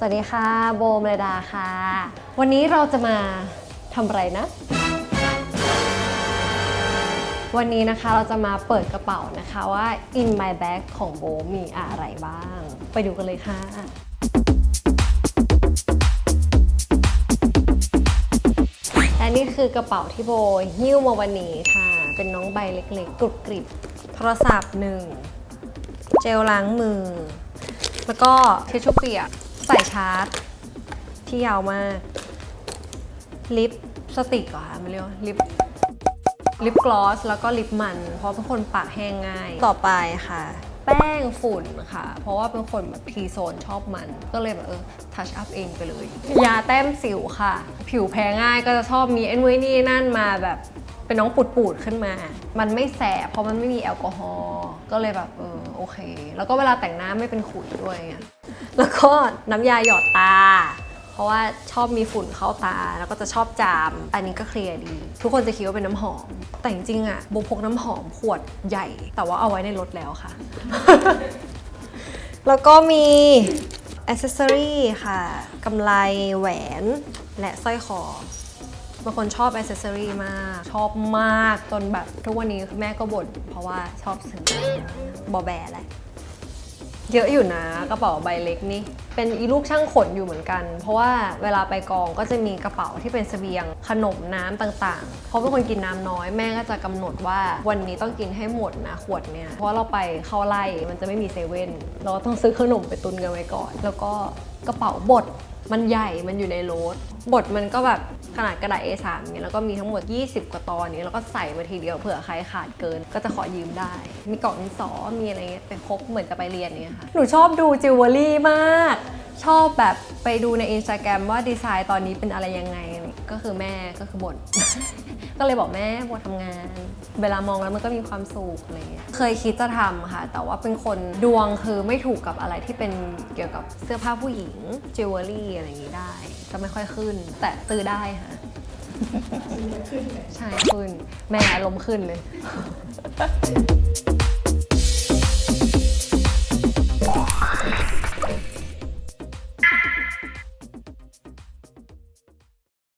สวัสดีค่ะ โบเมลดาค่ะ วันนี้เราจะมาทำอะไรนะ วันนี้นะคะเราจะมาเปิดกระเป๋านะคะว่า in my bag ของโบมีอะไรบ้าง ไปดูกันเลยค่ะและนี่คือกระเป๋าที่โบหิ้วมาวันนี้ค่ะ เป็นน้องใบเล็กๆกรุบกริบโทรศัพท์หนึ่งเจลล้างมือ แล้วก็ทิชชู่เปียก ใส่ชาร์จ ที่ยาวมาก ลิปสติกเหรอคะมันเรียกว่าลิปลิปกลอสแล้วก็ลิปมัน เพราะเป็นคนปากแห้งง่าย ต่อไปค่ะ แป้งฝุ่นค่ะ เพราะว่าเป็นคนแบบพีโซนชอบมัน ก็เลยแบบเออทัชอัพเองไปเลย ยาแต้มสิวค่ะ ผิวแพ้ง่ายก็จะชอบมีไอ้นู่นนี่นั่นมาแบบเป็นน้องปูดๆขึ้นมา มันไม่แสบเพราะมันไม่มีแอลกอฮอล์ก็เลยแบบเออโอเค แล้วก็เวลาแต่งหน้าไม่เป็นขุยด้วยไง แล้วก็น้ำยาหยอดตา เพราะว่าชอบมีฝุ่นเข้าตา แล้วก็จะชอบจาม อันนี้ก็เคลียร์ดี ทุกคนจะคิดว่าเป็นน้ำหอม แต่จริงๆอะโบพกน้ำหอมขวดใหญ่ แต่ว่าเอาไว้ในรถแล้วค่ะ แล้วก็มีอ c เซอรี่ค่ะกำไลแหวนและสร้อยคอบางคนชอบอ c เซอรี่มาก ชอบมากจนแบบทุกวันนี้แม่ก็บ่นเพราะว่าชอบซื้อบอแบแหละ เยอะอยู่นะกระเป๋าใบเล็กนี่เป็นอีลูกช่างขนอยู่เหมือนกัน เพราะว่าเวลาไปกองก็จะมีกระเป๋าที่เป็นเสบียง ขนมน้ำต่างๆ เพราะเป็นคนกินน้ำน้อยแม่ก็จะกำหนดว่าวันนี้ต้องกินให้หมดนะขวดเนี่ยเพราะเราไปเข้าไล่มันจะไม่มีเซเว่นเราต้องซื้อขนมไปตุนกันไว้ก่อน แล้วก็กระเป๋าบด มันใหญ่มันอยู่ในรถบทมันก็แบบขนาดกระดาษ A3 เนี่ยแล้วก็มีทั้งหมด 20 กว่าตอนนี้แล้วก็ใส่มาทีเดียวเผื่อใครขาดเกิน ก็จะขอยืมได้ มีกล่องดินสอมีอะไรเงี้ยไปพกเหมือนจะไปเรียนเนี่ยค่ะหนูชอบดูจิวเวลรี่มาก ชอบแบบไปดูในอินสตาแกรมว่าดีไซน์ตอนนี้เป็นอะไรยังไง ก็คือแม่ก็คือบ่น ก็เลยบอกแม่บัวทำงาน เวลามองแล้วมันก็มีความสุขอะไรเงี้ยเคยคิดจะทำค่ะ แต่ว่าเป็นคนดวงคือไม่ถูกกับอะไรที่เป็นเกี่ยวกับเสื้อผ้าผู้หญิงจิวเวลรี่อะไรอย่างนี้ได้ จะไม่ค่อยขึ้น แต่ซื้อได้ค่ะใช่ขึ้นแม่อารมณ์ขึ้นเลย